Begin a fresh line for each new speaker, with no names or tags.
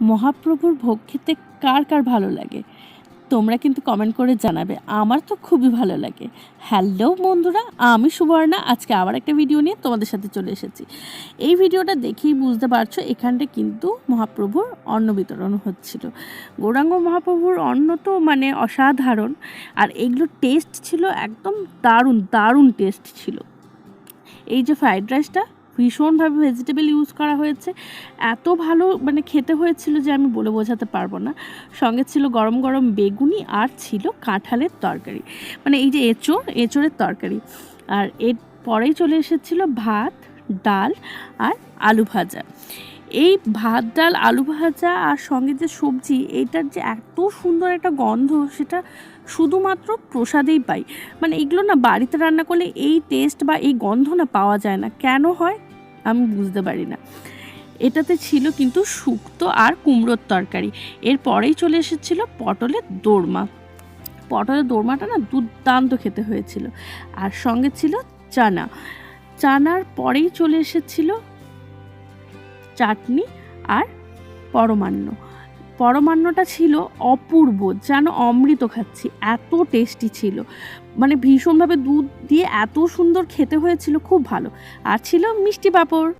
মহাপ্রভুর ভোগ খেতে কার কার ভালো লাগে? তোমরা কিন্তু কমেন্ট করে জানাবে, আমার তো খুবই ভালো লাগে। হ্যালো বন্ধুরা, আমি সুবর্ণা, আজকে আবার একটা ভিডিও নিয়ে তোমাদের সাথে চলে এসেছি। এই ভিডিওটা দেখেই বুঝতে পারছ, এখানটা কিন্তু মহাপ্রভুর অন্ন বিতরণ হচ্ছিল। গৌরাঙ্গ মহাপ্রভুর অন্ন তো মানে অসাধারণ, আর এগুলোর টেস্ট ছিল একদম দারুণ দারুণ টেস্ট ছিল। এই যে ফ্রাইড রাইসটা ভীষণভাবে ভেজিটেবল ইউজ করা হয়েছে। এত ভালো মানে খেতে হয়েছিল যে আমি বলে বোঝাতে পারব না। সঙ্গে ছিল গরম গরম বেগুনি আর ছিল কাঁঠালের তরকারি। মানে এই যে এঁচোড় এঁচোড়ের তরকারি। আর এর পরেই চলে এসেছিল ভাত, ডাল আর আলু ভাজা। এই ভাত ডাল, আলু ভাজা আর সঙ্গে যে সবজি এইটার যে এত সুন্দর একটা গন্ধ, সেটা শুধুমাত্র প্রসাদেই পাই। মানে এগুলো না বাড়িতে রান্না করলে এই টেস্ট বা এই গন্ধ না পাওয়া যায় না। কেন হয়? আমি বুঝতে পারি না। এটাতে ছিল কিন্তু শুক্তো আর কুমড়োর তরকারি। এর পরেই চলে এসেছিল পটলের দোরমা। পটলের দোরমাটা না দুর্দান্ত খেতে হয়েছিল। আর সঙ্গে ছিল চানা। চানার পরেই চলে এসেছিল চাটনি আর পরমান্ন। পরমান্নটা ছিল অপূর্ব, যেন অমৃত খাচ্ছি, এত টেস্টি ছিল। মানে ভীষণভাবে দুধ দিয়ে এত সুন্দর খেতে হয়েছিল, খুব ভালো। আর ছিল মিষ্টি পাঁপড়।